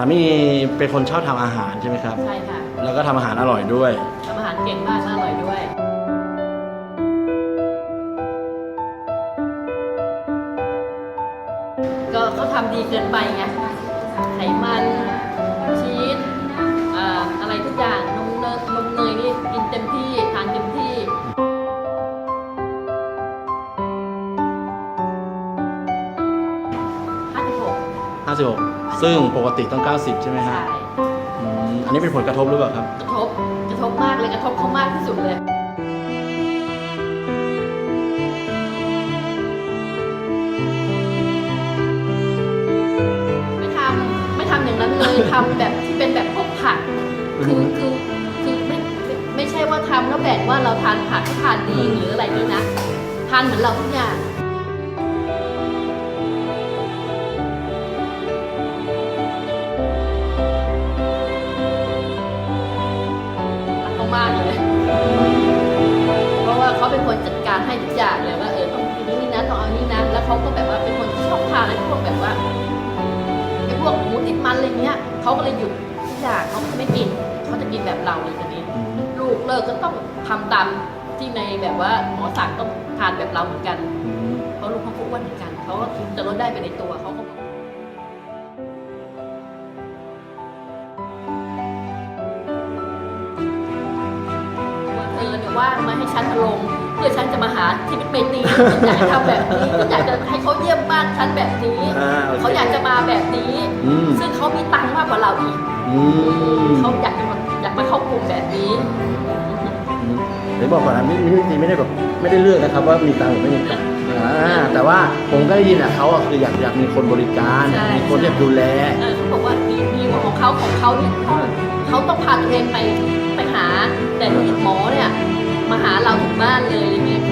ามีเป็นคนชอบทำอาหารใช่ไหมครับ ใช่ค่ะแล้วก็ทำอาหารอร่อยด้วย ทำอาหารเก่งมากและอร่อยด้วย ก็เขาทำดีเกินไปไงไขมันชีสอ่าอะไรทุกอย่างนมเนยนมเนยนี่กินเต็มที่ 56 56 ซึ่งปกติต้อง 90 ใช่ไหมฮะใช่อืมอันนี้เป็นผลกระทบหรือเปล่าครับ กระทบกระทบมากเลยกระทบเขามากที่สุดเลย ไม่ทำไม่ทำอย่างนั้นเลย ทำแบบที่เป็นแบบพวกผัก คือ คือ คือไม่ไม่ไม่ใช่ว่าทำแล้วแบ่งว่าเราทานผักทานดีหรืออะไรนี่นะ ทานเหมือนเราทุกอย่าง ให้ทุกอย่างเลยว่าเออต้องกินนี่นะต้องเอานี่นะแล้วเขาก็แบบว่าเป็นคนที่ชอบทานไอะไรพวกแบบว่าไอ้พวกหมูติดมันอะไรเงี้ยเขาก็เลยหยุดทุกอย่างเขาจะไม่กินเขาจะกินแบบเราเลยทีนี้ลูกเลิกก็ต้องทำตามที่ในแบบว่าหมอสั่งต้องทานแบบเราเหมือนกันเพราะลูกเขาก็อ้วนเหมือนกันเขาก็จะลดได้ไปในตัวเขาก็ว่าเธอเนี่ยว่ามาให้ฉันมาลง พื่อฉันจะมาหาชีวิตเมตรีฉันอยากให้ทำแบบนี้ฉันอยากจะให้เขาเยี่ยมบ้านฉันแบบนี้ อ่าโอเคเขาอยากจะมาแบบนี้ อืม ซึ่งเขามีตังค์มากกว่าเราอีกอืมเขาอยากจะมาอยากมาเข้ากลุ่มแบบนี้อืมเดี๋ยวบอกก่อนนะมิมิมิไม่ได้แบบไม่ได้เลือกนะครับว่ามีตังค์หรือไม่มีตังค์อ่าแต่ว่าผมก็ได้ยินอะเขาอะคืออยากอยากมีคนบริการใช่ มีคนที่ดูแล เออเขาบอกว่าดีดีกว่าของเขาของเขาเนี่ยเขาเขาต้องพาตัวเองไปไปหาแต่นี่หมอเนี่ย มาหาเราถึงบ้านเลยอะไรเงี้ย